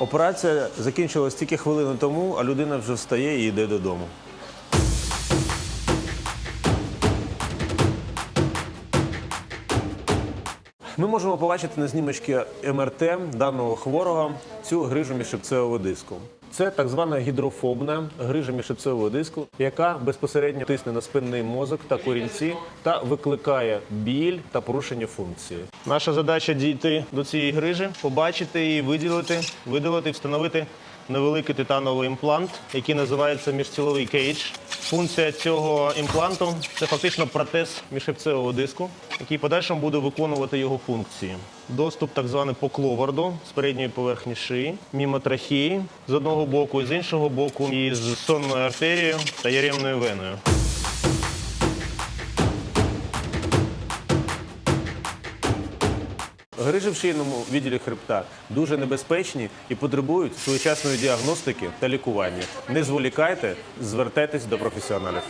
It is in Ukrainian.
Операція закінчилась тільки хвилину тому, а людина вже встає і йде додому. Ми можемо побачити на знімочці МРТ даного хворого цю грижу міжшипцевого диску. Це так звана гідрофобна грижа міжшипцевого диску, яка безпосередньо тисне на спинний мозок та корінці та викликає біль та порушення функції. Наша задача дійти до цієї грижі, побачити її, виділити, видалити, встановити невеликий титановий імплант, який називається міжціловий кейдж. Функція цього імпланту це фактично протез міжхребцевого диску, який подальшому буде виконувати його функції. Доступ так званий по кловарду з передньої поверхні шиї, мімо трахеї з одного боку, і з іншого боку, і з сонною артерією та яремною веною. Грижі в шийному відділі хребта дуже небезпечні і потребують своєчасної діагностики та лікування. Не зволікайте, звертайтесь до професіоналів.